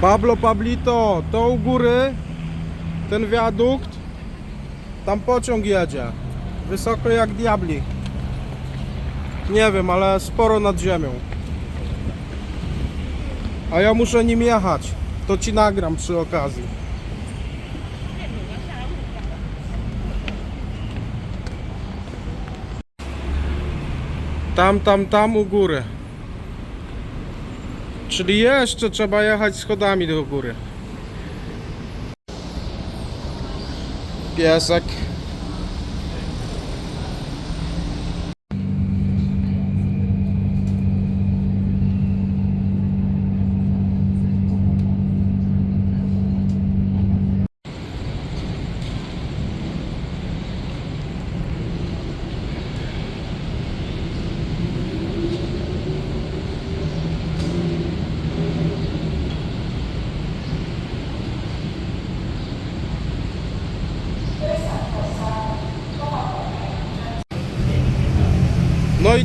Pablo Pablito, to u góry, ten wiadukt, tam pociąg jedzie. Wysoko jak diabli. Nie wiem, ale sporo nad ziemią. A ja muszę nim jechać. To ci nagram przy okazji. Tam, tam, tam u góry. Czyli jeszcze trzeba jechać schodami do góry. Piesek.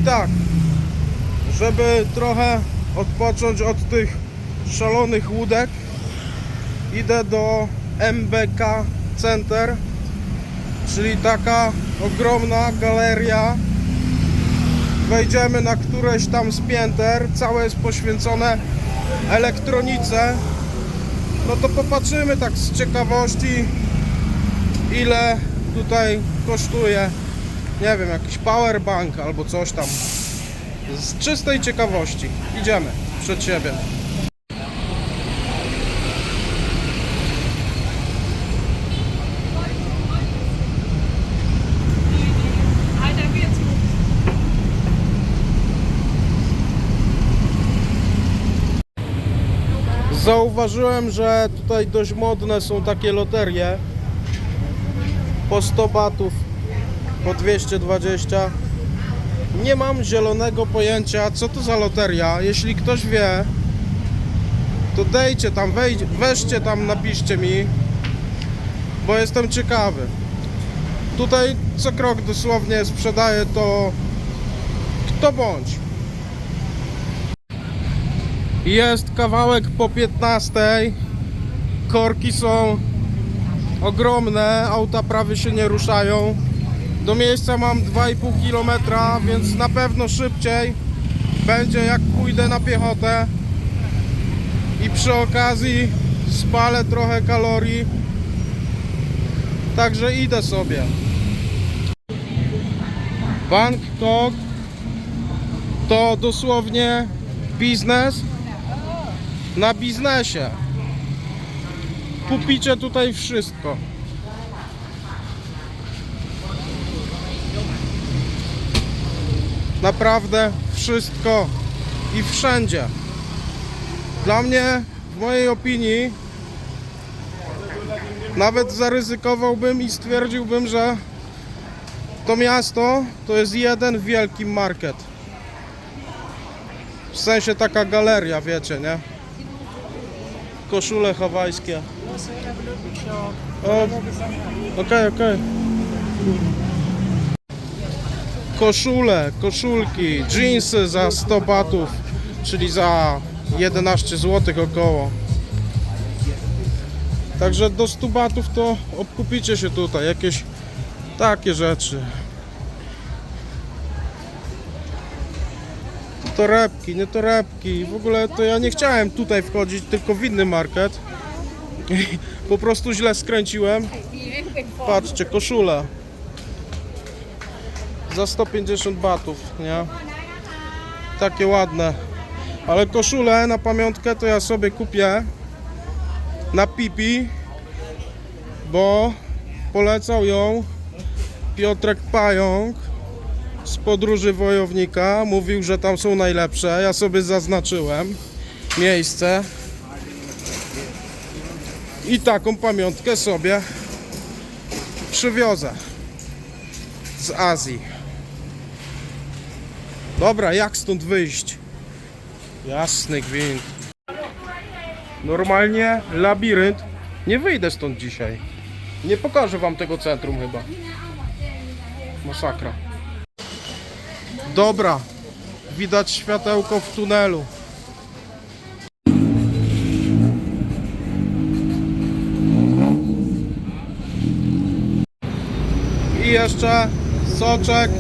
Tak, żeby trochę odpocząć od tych szalonych łódek, idę do MBK Center, czyli taka ogromna galeria. Wejdziemy na któreś tam z pięter, całe jest poświęcone elektronice. No to popatrzymy tak z ciekawości, ile tutaj kosztuje nie wiem, jakiś powerbank albo coś tam. Z czystej ciekawości. Idziemy przed siebie. Zauważyłem, że tutaj dość modne są takie loterie. Po 100 batów, po 220. Nie mam zielonego pojęcia, co to za loteria. Jeśli ktoś wie, to dejcie tam, wejdź, weźcie tam, napiszcie mi, bo jestem ciekawy. Tutaj co krok dosłownie sprzedaje to kto bądź. Jest kawałek po 15. Korki są ogromne, auta prawie się nie ruszają. Do miejsca mam 2,5 km, więc na pewno szybciej będzie jak pójdę na piechotę. I przy okazji spalę trochę kalorii. Także idę sobie. Bangkok to dosłownie biznes na biznesie. Kupicie tutaj wszystko. Naprawdę wszystko i wszędzie. Dla mnie, w mojej opinii, nawet zaryzykowałbym i stwierdziłbym, że to miasto to jest jeden wielki market. W sensie taka galeria, wiecie, nie? Koszule hawajskie. O, okej, okej. Koszule, koszulki, jeansy za 100 batów, czyli za 11 zł około. Także do 100 batów to obkupicie się tutaj, jakieś takie rzeczy. torebki, nie torebki. W ogóle to ja nie chciałem tutaj wchodzić, tylko w inny market. Po prostu źle skręciłem. Patrzcie, koszula. Za 150 batów, nie? Takie ładne. Ale koszulę na pamiątkę to ja sobie kupię na pipi, bo polecał ją Piotrek Pająk z podróży wojownika. Mówił, że tam są najlepsze. Ja sobie zaznaczyłem miejsce. I taką pamiątkę sobie przywiozę z Azji. Dobra, jak stąd wyjść? Jasny gwint. Normalnie labirynt. Nie wyjdę stąd dzisiaj. Nie pokażę wam tego centrum chyba. Masakra. Dobra. Widać światełko w tunelu. I jeszcze soczek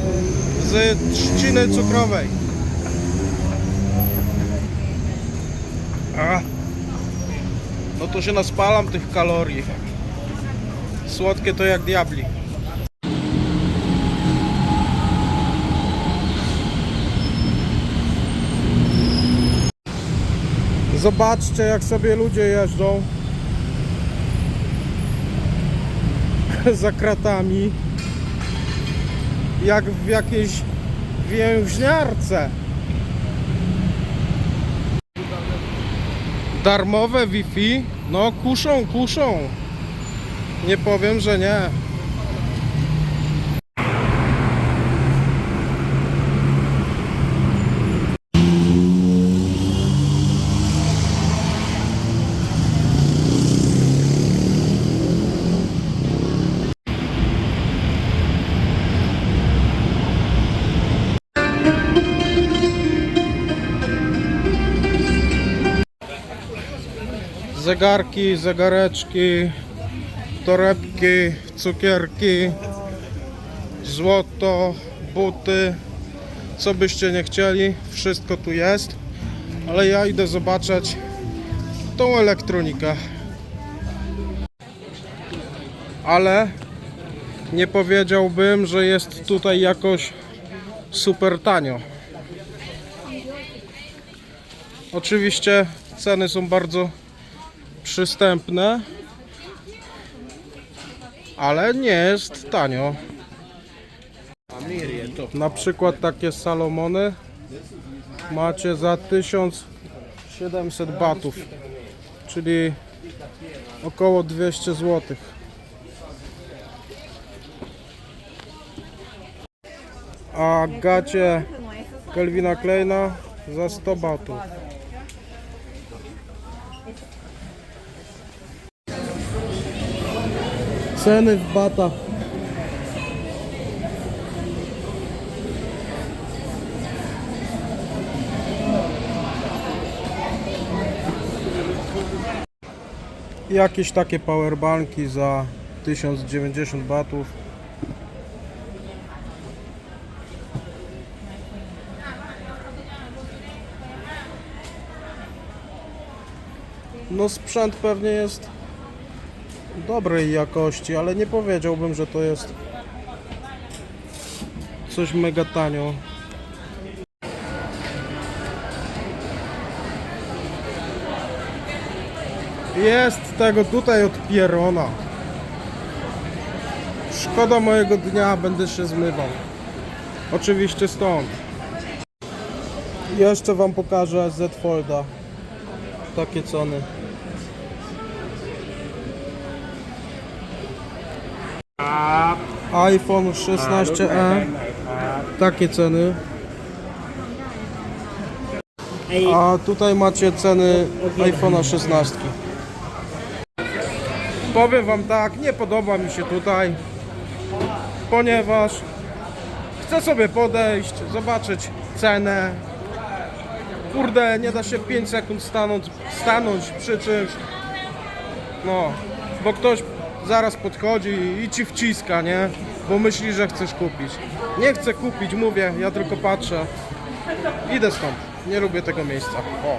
z trzciny cukrowej. A. No to się naspalam tych kalorii. Słodkie to jak diabli. Zobaczcie jak sobie ludzie jeżdżą za kratami jak w jakiejś więźniarce. Darmowe Wi-Fi? No kuszą, kuszą. Nie powiem, że nie. Zegarki, zegareczki, torebki, cukierki, złoto, buty, co byście nie chcieli, wszystko tu jest. Ale ja idę zobaczyć tą elektronikę. Ale nie powiedziałbym, że jest tutaj jakoś super tanio. Oczywiście ceny są bardzo przystępne, ale nie jest tanio. Na przykład takie Salomony macie za 1700 batów, czyli około 200 zł. A gacie Kelvina Kleina za 100 batów. Ceny w batach. Jakieś takie powerbanki za 1090 batów. No sprzęt pewnie jest dobrej jakości, ale nie powiedziałbym, że to jest coś mega tanio. Jest tego tutaj od Pierona. Szkoda mojego dnia, będę się zmywał. Oczywiście stąd. Jeszcze Wam pokażę Z Folda. Takie ceny. iPhone 16e. Takie ceny. A tutaj macie ceny iPhone'a 16. Powiem wam tak, nie podoba mi się tutaj, ponieważ chcę sobie podejść, zobaczyć cenę. Kurde, nie da się 5 sekund stanąć, stanąć przy czymś. No, bo ktoś zaraz podchodzi i ci wciska, nie? Bo myśli, że chcesz kupić. Nie chcę kupić, mówię, ja tylko patrzę. Idę stąd. Nie lubię tego miejsca. O.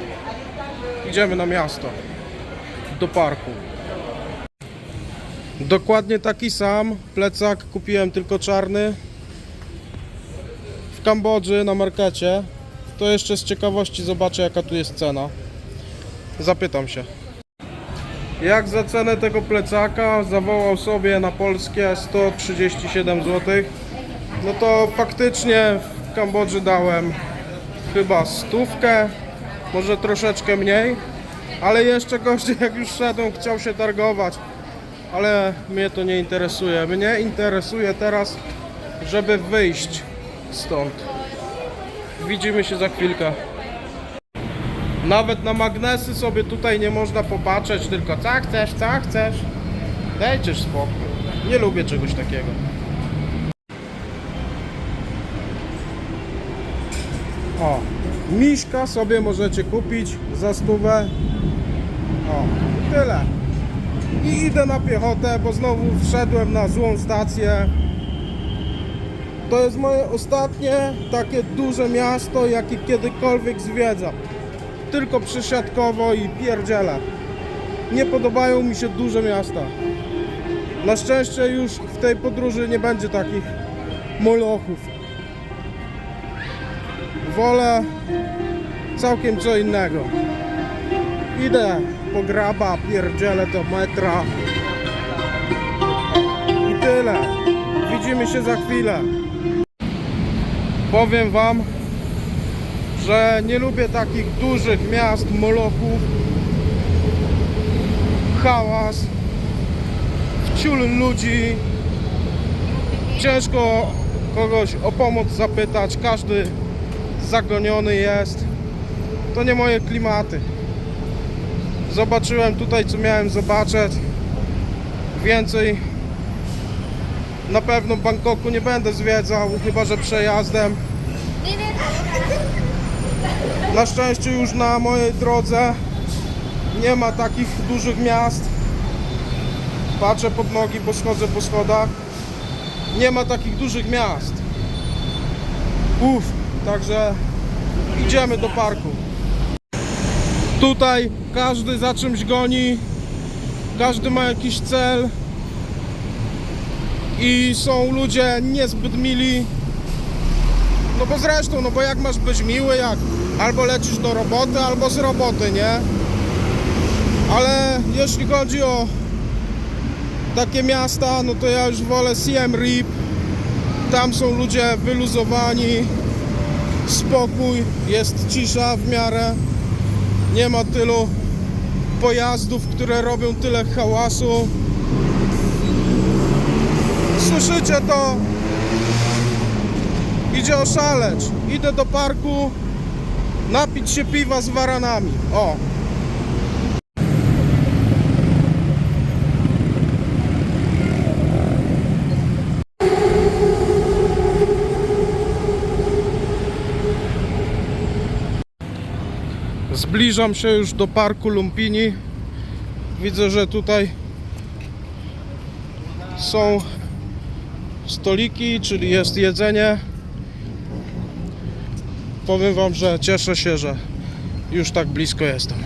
Idziemy na miasto. Do parku. Dokładnie taki sam plecak kupiłem tylko czarny w Kambodży na markecie. To jeszcze z ciekawości zobaczę jaka tu jest cena. Zapytam się. Jak za cenę tego plecaka zawołał sobie na polskie 137 zł, no to faktycznie w Kambodży dałem chyba stówkę, może troszeczkę mniej, ale jeszcze gościu jak już szedłem chciał się targować, ale mnie to nie interesuje. Mnie interesuje teraz, żeby wyjść stąd. Widzimy się za chwilkę. Nawet na magnesy sobie tutaj nie można popatrzeć, tylko co chcesz, co chcesz. Dajcie spokój. Nie lubię czegoś takiego. O, miśka sobie możecie kupić za stówę. O, tyle. I idę na piechotę, bo znowu wszedłem na złą stację. To jest moje ostatnie takie duże miasto, jakie kiedykolwiek zwiedzam. Tylko przysiadkowo i pierdziele. Nie podobają mi się duże miasta. Na szczęście już w tej podróży nie będzie takich molochów. Wolę całkiem co innego. Idę po graba, pierdzielę do metra. I tyle. Widzimy się za chwilę. Powiem wam, że nie lubię takich dużych miast, molochów. Hałas, wciul ludzi. Ciężko kogoś o pomoc zapytać, każdy zagoniony jest. To nie moje klimaty. Zobaczyłem tutaj, co miałem zobaczyć. Więcej na pewno Bangkoku nie będę zwiedzał, chyba że przejazdem. Na szczęście już na mojej drodze nie ma takich dużych miast. Patrzę pod nogi, bo schodzę po schodach. Nie ma takich dużych miast. Uff, także idziemy do parku. Tutaj każdy za czymś goni, każdy ma jakiś cel i są ludzie niezbyt mili. No bo zresztą, no bo jak masz być miły, jak albo lecisz do roboty, albo z roboty, nie? Ale jeśli chodzi o takie miasta, no to ja już wolę Siem Reap. Tam są ludzie wyluzowani, spokój, jest cisza w miarę. Nie ma tylu pojazdów, które robią tyle hałasu. Słyszycie to? Idzie oszaleć. Idę do parku napić się piwa z waranami. O. Zbliżam się już do parku Lumpini. Widzę, że tutaj są stoliki, czyli jest jedzenie. Powiem Wam, że cieszę się, że już tak blisko jestem.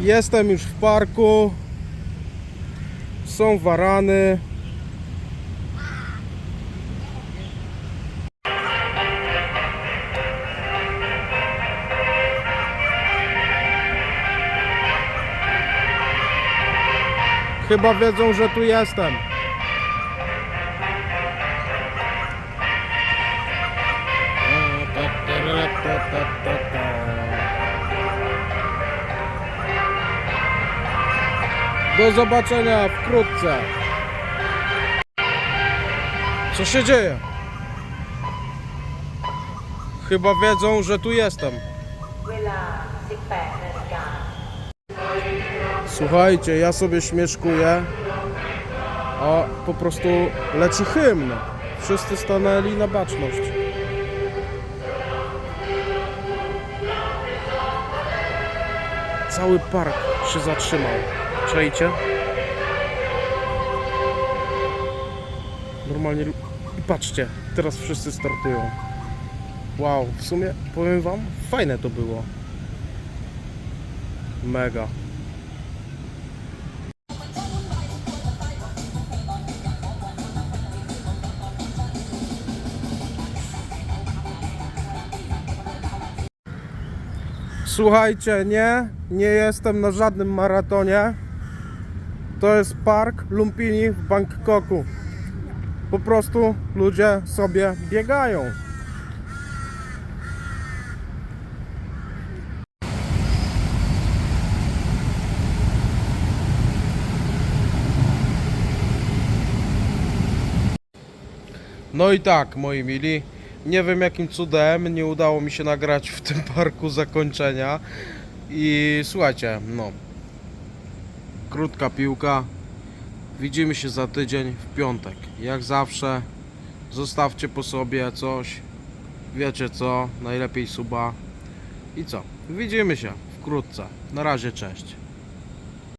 Jestem już w parku. Są warany. Chyba wiedzą, że tu jestem. Do zobaczenia wkrótce. Co się dzieje? Chyba wiedzą, że tu jestem. Słuchajcie, ja sobie śmieszkuję, a po prostu leci hymn. Wszyscy stanęli na baczność. Cały park się zatrzymał. Czajcie? Normalnie... I patrzcie, teraz wszyscy startują. Wow, w sumie powiem wam, fajne to było. Mega. Słuchajcie, nie, nie jestem na żadnym maratonie. To jest park Lumpini w Bangkoku. Po prostu ludzie sobie biegają. No i tak, moi mili, nie wiem jakim cudem nie udało mi się nagrać w tym parku zakończenia. I słuchajcie, no. Krótka piłka. Widzimy się za tydzień w piątek. Jak zawsze, zostawcie po sobie coś. Wiecie co, najlepiej suba. I co? Widzimy się wkrótce. Na razie, cześć.